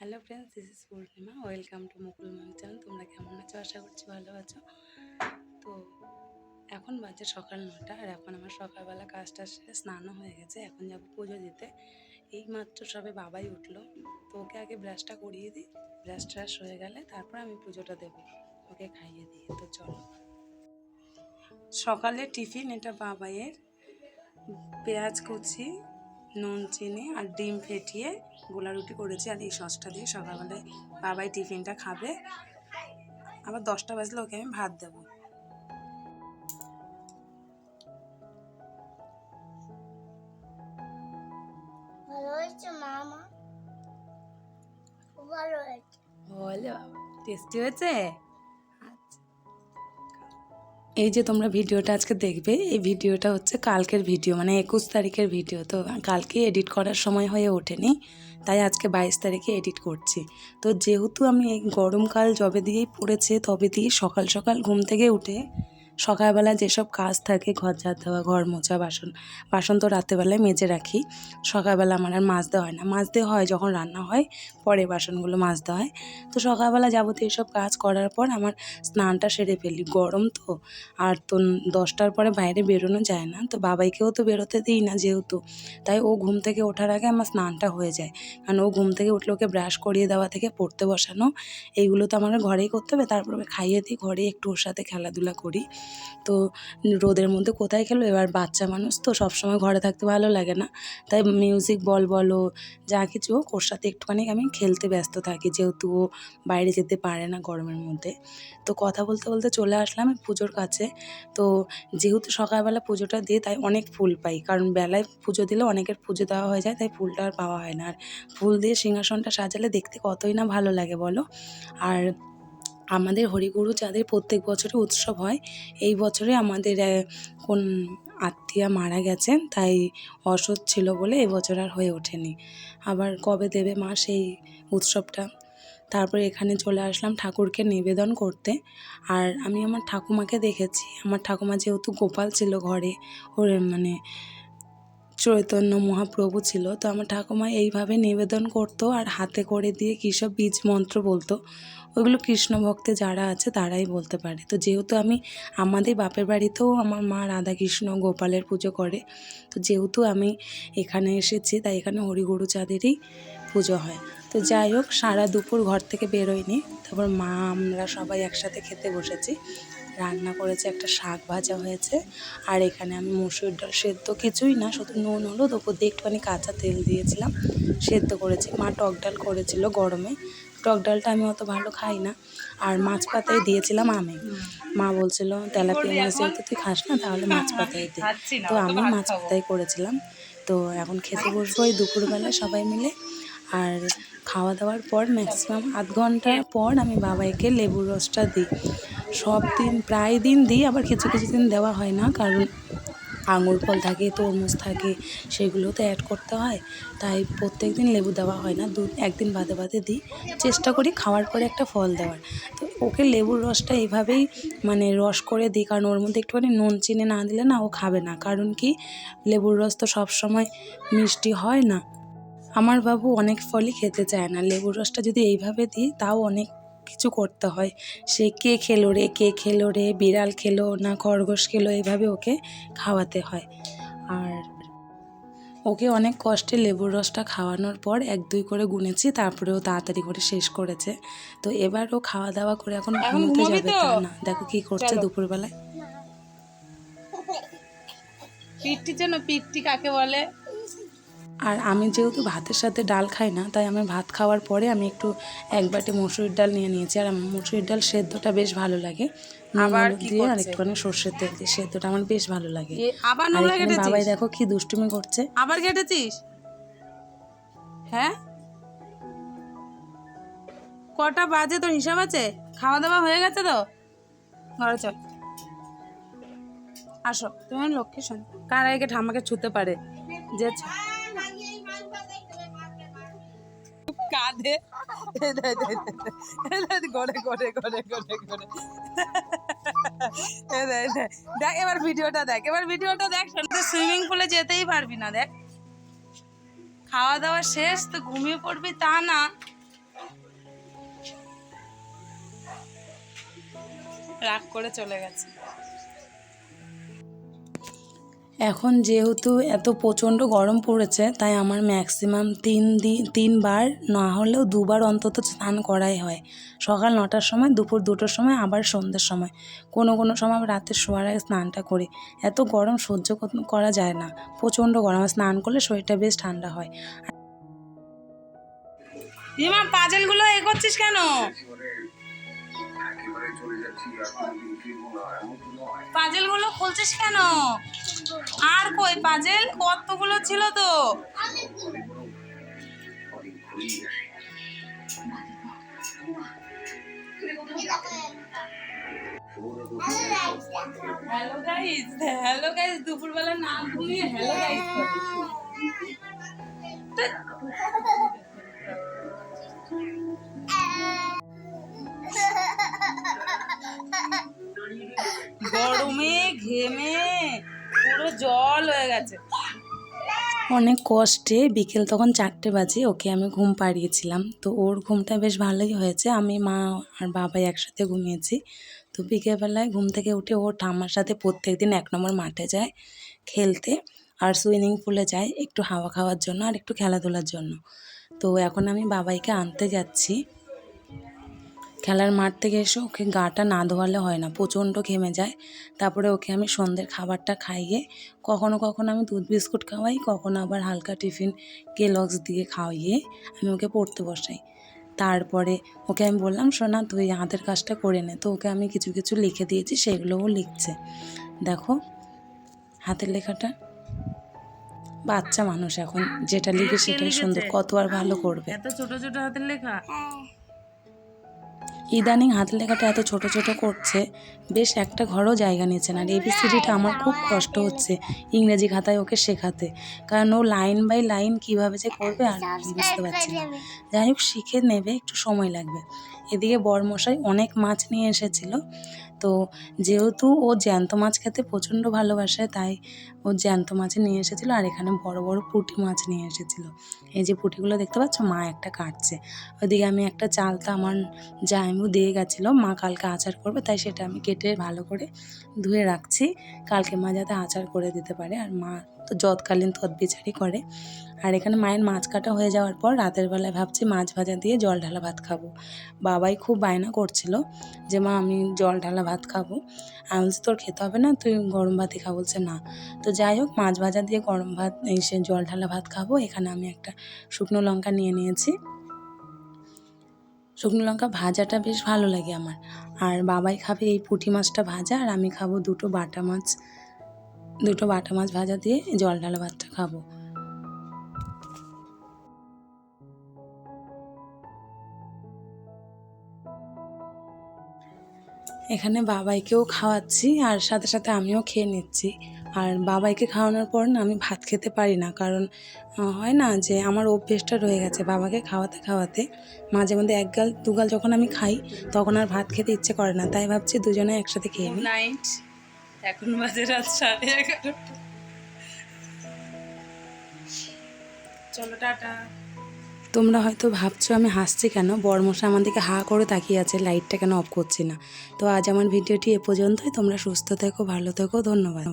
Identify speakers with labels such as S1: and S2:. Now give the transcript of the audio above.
S1: Hello friends this is Purnima welcome to Mukul mom channel তোমরা কেমন আছো আশা করছি ভালো আছো তো এখন বাজে সকাল নটা আর এখন আমার সকালবেলা কাজটা সেরে স্নানও হয়ে গেছে এখন যাব পুজো দিতে এই মাত্র সবে বাবাই উঠল তো ওকে আগে ব্রাশটা করিয়ে দিই ব্রাশ ট্রাশ হয়ে গেলে তারপর আমি পুজোটা দেবো ওকে খাইয়ে দিই তো চলো সকালে টিফিন এটা বাবাইয়ের পেঁয়াজ কুচি নুন চিনি আর ডিম ফেটিয়ে গোলা রুটি করেছি আর এই সসটা দিয়ে সকালবেলায় বাবাই টিফিনটা খাবে। আবার দশটা বাজলে ওকে আমি ভাত দেবো।
S2: ভালো
S1: টেস্টি হয়েছে? এই যে তোমরা ভিডিওটা আজকে দেখবে, এই ভিডিওটা হচ্ছে কালকের ভিডিও মানে একুশ তারিখের ভিডিও। তো কালকে এডিট করার সময় হয়ে ওঠেনি, তাই আজকে বাইশ তারিখে এডিট করছি। তো যেহেতু আমি এই গরমকাল যবে দিয়েই পড়েছে, তবে দিয়ে সকাল সকাল ঘুম থেকে উঠে সকালবেলা যেসব কাজ থাকে, ঘর ঝাড় দেওয়া, ঘর মোছা, বাসন বাসন তো রাত্রেবেলায় মেজে রাখি। সকালবেলা আমার আর মাজতে হয় না। মাজতে হয় যখন রান্না হয়, পরে বাসনগুলো মাজতে হয়। তো সকালবেলা যাবতীয় এসব কাজ করার পর আমার স্নানটা সেরে ফেলি। গরম তো, আর তো দশটার পরে বাইরে বেরোনো যায় না। তো বাবাইকেও তো বেরোতে দিই না যেহেতু, তাই ও ঘুম থেকে ওঠার আগে আমার স্নানটা হয়ে যায়। কারণ ও ঘুম থেকে উঠলে ওকে ব্রাশ করিয়ে দেওয়া থেকে পড়তে বসানো, এইগুলো তো আমার ঘরেই করতে হবে। তারপর খাইয়ে দিই, ঘরে একটু ওর সাথে খেলাধুলা করি। তো রোদের মধ্যে কোথায় খেলো? এবার বাচ্চা মানুষ তো সবসময় ঘরে থাকতে ভালো লাগে না। তাই মিউজিক বল বলো, যা কিছু হোক, ওর সাথে একটুখানি আমি খেলতে ব্যস্ত থাকি, যেহেতু ও বাইরে যেতে পারে না গরমের মধ্যে। তো কথা বলতে বলতে চলে আসলাম পুজোর কাছে। তো যেহেতু সকালবেলা পুজোটা দিয়ে তাই অনেক ফুল পাই, কারণ বেলায় পুজো দিলে অনেকের পুজো দেওয়া হয়ে যায়, তাই ফুলটা আর পাওয়া হয় না। আর ফুল দিয়ে সিংহাসনটা সাজালে দেখতে কতই না ভালো লাগে বলো? আর আমাদের হরিগুরু যাদের প্রত্যেক বছরে উৎসব হয়, এই বছরে আমাদের কোন আত্মীয়া মারা গেছেন, তাই অসৎ ছিল বলে এবছর আর হয়ে ওঠেনি। আবার কবে দেবে মা সেই উৎসবটা? তারপরে এখানে চলে আসলাম ঠাকুরকে নিবেদন করতে। আর আমি আমার ঠাকুমাকে দেখেছি। আমার ঠাকুমা যেহেতু গোপাল ছিল ঘরে, ওর মানে চৈতন্য মহাপ্রভু ছিল, তো আমার ঠাকুমা এইভাবে নিবেদন করতো আর হাতে করে দিয়ে কী সব বীজ মন্ত্র বলতো, ওইগুলো কৃষ্ণ ভক্তে যারা আছে তারাই বলতে পারে। তো যেহেতু আমি আমাদের বাপের বাড়িতেও আমার মা রাধাকৃষ্ণ গোপালের পুজো করে, তো যেহেতু আমি এখানে এসেছি তাই এখানে হরিগুরু চাঁদেরই পুজো হয়। তো যাই হোক, সারা দুপুর ঘর থেকে বেরোয়নি, তারপর মা, আমরা সবাই একসাথে খেতে বসেছি। রান্না করেছে একটা শাক ভাজা হয়েছে। আর এখানে আমি মুসুর ডাল সেদ্ধ কিছুই না শুধু নুন হলুদ ওপর দিয়ে একটুখানি কাঁচা তেল দিয়েছিলাম। সেদ্ধ করেছি। মা টক ডাল করেছিল গরমে। টক ডালটা আমি অত ভালো খাই না। আর মাছ পাতায় দিয়েছিলাম আমি। মা বলছিল তেলাপিয়া মাছ যেহেতু তুই খাস না তাহলে মাছ পাতায় দে। তো আমি মাছ পাতায় করেছিলাম। তো এখন খেতে বসবো ওই দুপুরবেলা সবাই মিলে। আর খাওয়া দাওয়ার পর ম্যাক্সিমাম আধ ঘণ্টা পর আমি বাবাইকে লেবুর রসটা দিই। সব দিন, প্রায় দিন দিই, আবার কিছু কিছু দিন দেওয়া হয় না, কারণ আঙুর ফল থাকে, তরমুজ থাকে সেগুলো তো অ্যাড করতে হয়। তাই প্রত্যেক দিন লেবু দেওয়া হয় না, দু, একদিন বাদে বাদে দিই। চেষ্টা করি খাওয়ার পরে একটা ফল দেওয়ার। তো ওকে লেবুর রসটা এইভাবেই মানে রস করে দিই, কারণ ওর মধ্যে একটুখানি নুন, চিনি না দিলে না ও খাবে না। কারণ কি, লেবুর রস তো সবসময় মিষ্টি হয় না। আমার বাবু অনেক ফলই খেতে চায় না। লেবুর রসটা যদি এইভাবে দিই তাও অনেক কিছু করতে হয়। সে কে খেলো রে কে খেলো রে বিড়াল খেলো না খরগোশ খেলো এইভাবে ওকে খাওয়াতে হয়। আর ওকে অনেক কষ্টে লেবুর রসটা খাওয়ানোর পর এক দুই করে গুনেছি তারপরে ও তাড়াতাড়ি করে শেষ করেছে। তো এবার ও খাওয়া দাওয়া করে এখন ঘুমোতে যাবে।
S3: তো?
S1: না দেখো কি করছে। দুপুরবেলায়।
S3: পিঠটি যেন পিঠটি কাকে বলে?
S1: আর আমি যেহেতু ভাতের সাথে ডাল খাই না তাই আমি ভাত খাওয়ার পরে আমি একটু এক বাটি মসুরির ডাল নিয়ে নিয়েছি। আর আমার মসুরির ডাল সেদ্ধটা বেশ ভালো লাগে।
S3: আবার
S1: দিয়ে আর একটুখানি সর্ষের তেল দিয়ে সেদ্ধটা আমার বেশ ভালো লাগে।
S3: আবার নোংরা
S1: বাবাই দেখো কি দুষ্টুমি করছে।
S3: আবার কেটেছিস? হ্যাঁ? কটা বাজে তোর হিসাব আছে? খাওয়া দাওয়া হয়ে গেছে তো? ঘরে চল। আসো তুমি লক্ষ্মী শোন কার আগে ঠাম্মাকে ছুতে পারে? যে কাঁধে। গড়ে গড়ে গড়ে গড়ে গড়ে দেখ এবার ভিডিওটা দেখ, এবার ভিডিওটা দেখ। তো সুইমিং পুলে যেতেই পারবি না, দেখ। খাওয়া দাওয়া শেষ, তো ঘুমিয়ে পড়বি তা না। রাগ করে চলে গেছে।
S1: এখন যেহেতু এত প্রচণ্ড গরম পড়েছে, তাই আমার ম্যাক্সিমাম তিন দিন তিনবার না হলেও দুবার অন্তত স্নান করাই হয়। সকাল নটার সময়, দুপুর দুটোর সময়, আবার সন্ধ্যের সময়। কোনো কোনো সময় রাতের শোয়ার আগে স্নানটা করি। এত গরম সহ্য করা যায় না। প্রচণ্ড গরম স্নান করলে শরীরটা বেশ ঠান্ডা হয়।
S3: পাজেলগুলো এ করছিস কেন? পাজেলগুলো খুলছিস কেন? আর কই পাজেল? কতগুলো ছিল তো? হ্যালো গাইস হ্যালো গাইস দুপুরবেলা না ঘুমিয়ে হ্যালো গাইস গরমে, ঘেমে, পুরো জল হয়ে গেছে।
S1: অনেক কষ্টে বিকেল তখন চারটে বাজে, ওকে আমি ঘুম পাড়িয়েছিলাম। তো ওর ঘুমটা বেশ ভালোই হয়েছে। আমি, মা আর বাবাই একসাথে ঘুমিয়েছি। তো বিকেলবেলায় ঘুম থেকে উঠে ও ঠাম্মার সাথে প্রত্যেক দিন এক নম্বর মাঠে যায় খেলতে আর সুইমিং পুলে যায় একটু হাওয়া খাওয়ার জন্য আর একটু খেলাধুলার জন্য। তো এখন আমি বাবাইকে আনতে যাচ্ছি। খেলার মাঠ থেকে এসে ওকে গাটা না ধোয়ালে হয় না প্রচণ্ড ঘেমে যায়। তারপরে ওকে আমি সন্ধ্যের খাবারটা খাইয়ে কখনো কখনো আমি দুধ বিস্কুট খাওয়াই কখনো আবার হালকা টিফিন কেলক্স দিয়ে খাওয়িয়ে আমি ওকে পড়তে বসাই। তারপরে ওকে আমি বললাম সোনা তুই হাতের কাজটা করে নে। তো ওকে আমি কিছু কিছু লিখে দিয়েছি সেগুলোও লিখছে। দেখো হাতের লেখাটা। বাচ্চা মানুষ এখন যেটা লিখে সেটাই সুন্দর কত আর ভালো করবে।
S3: এত ছোট ছোট হাতের লেখা?
S1: ইদানিং হাতের লেখাটা এত ছোট ছোট করছে, বেশ একটা ঘরও জায়গা নিচ্ছে না। আর এবিসিডিটা আমার খুব কষ্ট হচ্ছে ইংরেজি খাতায় ওকে শেখাতে। কারণ ও লাইন বাই লাইন কীভাবে যে করবে আর বুঝতে পারছি না। যাই হোক, শিখে নেবে, একটু সময় লাগবে। এদিকে বরমশাই অনেক মাছ নিয়ে এসেছিল। তো যেহেতু ও জ্যান্ত মাছ খেতে প্রচণ্ড ভালোবাসে, তাই ও জ্যান্ত মাছ নিয়ে এসেছিল আর এখানে বড় বড় পুঁটি মাছ নিয়ে এসেছিল। এই যে পুঁটিগুলো দেখতে পাচ্ছ? মা একটা কাটছে। ওইদিকে আমি একটা চালতা আমার জাইমু দিয়ে গেছিল, মা কালকে আচার করবে, তাই সেটা আমি কেটে ভালো করে ধুয়ে রাখছি। কালকে মা যাতে আচার করে দিতে পারে, আর মা তো যৎকালীন তৎবিচারই করে। আর এখানে মায়ের মাছ কাটা হয়ে যাওয়ার পর রাতের বেলায় ভাবছি মাছ ভাজা দিয়ে জল ঢালা ভাত খাব। বাবাই খুব বায়না করছিল যে, মা, আমি জল ঢালা ভাত খাব। আমি বলছি, তোর খেতে হবে না, তুই গরম ভাতই খা। বলছে, না। তো যাই হোক, মাছ ভাজা দিয়ে গরম ভাত, এই সে জল ঢালা ভাত খাব। এখানে আমি একটা শুকনো লঙ্কা নিয়ে নিয়েছি। শুকনো লঙ্কা ভাজাটা বেশ ভালো লাগে আমার। আর বাবাই খাবে এই পুঁটি মাছটা ভাজা, আর আমি খাব দুটো বাটা মাছ। দুটো বাটা মাছ ভাজা দিয়ে জল ঢালা ভাতটা খাব। এখানে বাবাইকেও খাওয়াচ্ছি, আর সাথে সাথে আমিও খেয়ে নিচ্ছি। আর বাবাইকে খাওয়ানোর পর না আমি ভাত খেতে পারি না। কারণ হয় না যে আমার অভ্যেসটা রয়ে গেছে বাবাকে খাওয়াতে খাওয়াতে। মাঝে মধ্যে এক গাল দু গাল যখন আমি খাই তখন আর ভাত খেতে ইচ্ছে করে না। তাই ভাবছি দুজনে একসাথে খেয়ে নিই।
S3: নাইট এখন বাজে রাত সাড়ে এগারোটা। চলো টাটা।
S1: তোমরা হয়তো ভাবছ আমি হাসছি কেন? বরমশা আমার দিকে হা করে তাকিয়ে আছে লাইটটা কেন অফ করছি না? তো আজ আমার ভিডিওটি এ পর্যন্তই। তোমরা সুস্থ থেকো ভালো থেকো ধন্যবাদ।